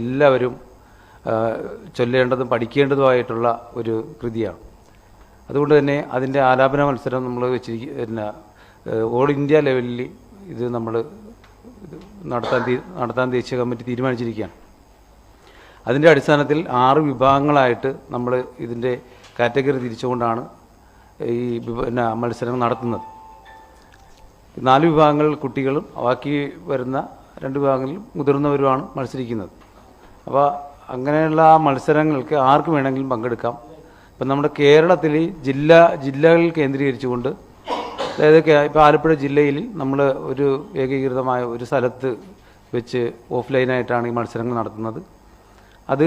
എല്ലാവരും ചൊല്ലേണ്ടതും പഠിക്കേണ്ടതുമായിട്ടുള്ള ഒരു കൃതിയാണ്. അതുകൊണ്ട് തന്നെ അതിന്റെ ആലാപന മത്സരം നമ്മൾ വെച്ചിരിക്കുക പിന്നെ ഓൾ ഇന്ത്യ ലെവലിൽ ഇത് നമ്മൾ നടത്താൻ നടത്താൻ ദേശീയ കമ്മിറ്റി തീരുമാനിച്ചിരിക്കുകയാണ്. അതിന്റെ അടിസ്ഥാനത്തിൽ ആറ് വിഭാഗങ്ങളായിട്ട് നമ്മൾ ഇതിന്റെ കാറ്റഗറി തിരിച്ചുകൊണ്ടാണ് ഈ പിന്നെ മത്സരം നടത്തുന്നത്. നാല് വിഭാഗങ്ങൾ കുട്ടികളും ബാക്കി വരുന്ന രണ്ട് വിഭാഗങ്ങളിൽ മുതിർന്നവരുമാണ് മത്സരിക്കുന്നത്. അപ്പോൾ അങ്ങനെയുള്ള ആ മത്സരങ്ങൾക്ക് ആർക്ക് വേണമെങ്കിലും പങ്കെടുക്കാം. ഇപ്പം നമ്മുടെ കേരളത്തിൽ ജില്ല ജില്ലകൾ കേന്ദ്രീകരിച്ചുകൊണ്ട് അതായത് ഇപ്പോൾ ആലപ്പുഴ ജില്ലയിൽ നമ്മൾ ഒരു ഏകീകൃതമായ ഒരു സ്ഥലത്ത് വെച്ച് ഓഫ്ലൈനായിട്ടാണ് ഈ മത്സരങ്ങൾ നടത്തുന്നത്. അത്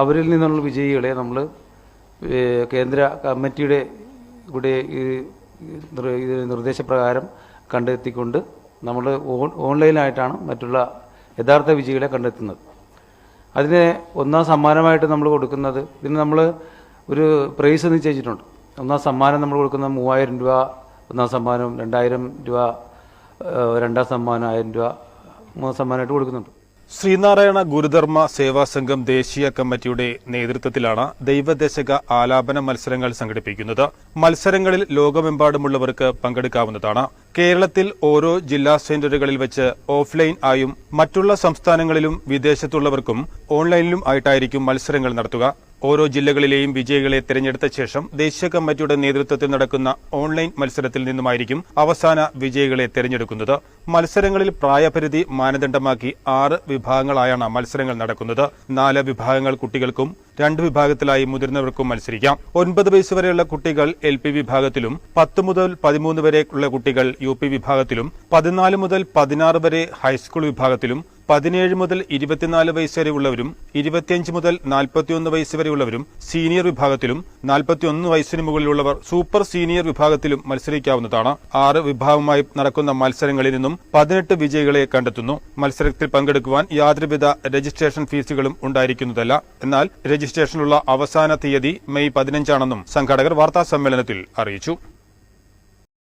അവരിൽ നിന്നുള്ള വിജയികളെ നമ്മൾ കേന്ദ്ര കമ്മിറ്റിയുടെ കൂടെ ഈ നിർദ്ദേശപ്രകാരം കണ്ടെത്തിക്കൊണ്ട് നമ്മൾ ഓൺ ഓൺലൈനായിട്ടാണ് മറ്റുള്ള യഥാർത്ഥ വിജയികളെ കണ്ടെത്തുന്നത്. അതിന് ഒന്നാം സമ്മാനമായിട്ട് നമ്മൾ കൊടുക്കുന്നത് ഇതിന് നമ്മൾ ഒരു പ്രൈസ് എന്ന് നിശ്ചയിച്ചിട്ടുണ്ട് ഒന്നാം സമ്മാനം നമ്മൾ കൊടുക്കുന്നത് മൂവായിരം രൂപ ഒന്നാം സമ്മാനം രണ്ടായിരം രൂപ രണ്ടാം സമ്മാനം ആയിരം രൂപ മൂന്നാം സമ്മാനമായിട്ട് കൊടുക്കുന്നുണ്ട്. ശ്രീനാരായണ ഗുരുധർമ്മ സേവാ സംഘം ദേശീയ കമ്മിറ്റിയുടെ നേതൃത്വത്തിലാണ് ദൈവദശക ആലാപന മത്സരങ്ങൾ സംഘടിപ്പിക്കുന്നത്. മത്സരങ്ങളിൽ ലോകമെമ്പാടുമുള്ളവർക്ക് പങ്കെടുക്കാവുന്നതാണ്. കേരളത്തിൽ ഓരോ ജില്ലാ സെന്ററുകളിൽ വെച്ച് ഓഫ്ലൈൻ ആയും മറ്റുള്ള സംസ്ഥാനങ്ങളിലും വിദേശത്തുള്ളവർക്കും ഓൺലൈനിലും ആയിട്ടായിരിക്കും മത്സരങ്ങൾ നടത്തുക. ഓരോ ജില്ലകളിലെയും വിജയികളെ തെരഞ്ഞെടുത്ത ശേഷം ദേശീയ കമ്മിറ്റിയുടെ നേതൃത്വത്തിൽ നടക്കുന്ന ഓൺലൈൻ മത്സരത്തിൽ നിന്നുമായിരിക്കും അവസാന വിജയികളെ തെരഞ്ഞെടുക്കുന്നത്. മത്സരങ്ങളിൽ പ്രായപരിധി മാനദണ്ഡമാക്കി ആറ് വിഭാഗങ്ങളായാണ് മത്സരങ്ങൾ നടക്കുന്നത്. നാല് വിഭാഗങ്ങൾ കുട്ടികൾക്കും രണ്ട് വിഭാഗത്തിലായി മുതിർന്നവർക്കും മത്സരിക്കാം. ഒൻപത് വയസ്സ് വരെയുള്ള കുട്ടികൾ എൽ പി വിഭാഗത്തിലും പത്ത് മുതൽ പതിമൂന്ന് വരെയുള്ള കുട്ടികൾ യു പി വിഭാഗത്തിലും പതിനാല് മുതൽ പതിനാറ് വരെ ഹൈസ്കൂൾ വിഭാഗത്തിലും പതിനേഴ് മുതൽ ഇരുപത്തിനാല് വയസ്സ് വരെയുള്ളവരും ഇരുപത്തിയഞ്ച് മുതൽ നാൽപ്പത്തിയൊന്ന് വയസ്സ് വരെയുള്ളവരും സീനിയർ വിഭാഗത്തിലും നാൽപ്പത്തിയൊന്ന് വയസ്സിന് മുകളിലുള്ളവർ സൂപ്പർ സീനിയർ വിഭാഗത്തിലും മത്സരിക്കാവുന്നതാണ്. ആറ് വിഭാഗമായി നടക്കുന്ന മത്സരങ്ങളിൽ നിന്നും പതിനെട്ട് വിജയികളെ കണ്ടെത്തുന്നു. മത്സരത്തിൽ പങ്കെടുക്കുവാൻ യാതൊരുവിധ രജിസ്ട്രേഷൻ ഫീസുകളും ഉണ്ടായിരിക്കുന്നതല്ല. എന്നാൽ രജിസ്ട്രേഷനുള്ള അവസാന തീയതി മെയ് പതിനഞ്ചാണെന്നും സംഘാടകർ വാർത്താ സമ്മേളനത്തിൽ അറിയിച്ചു.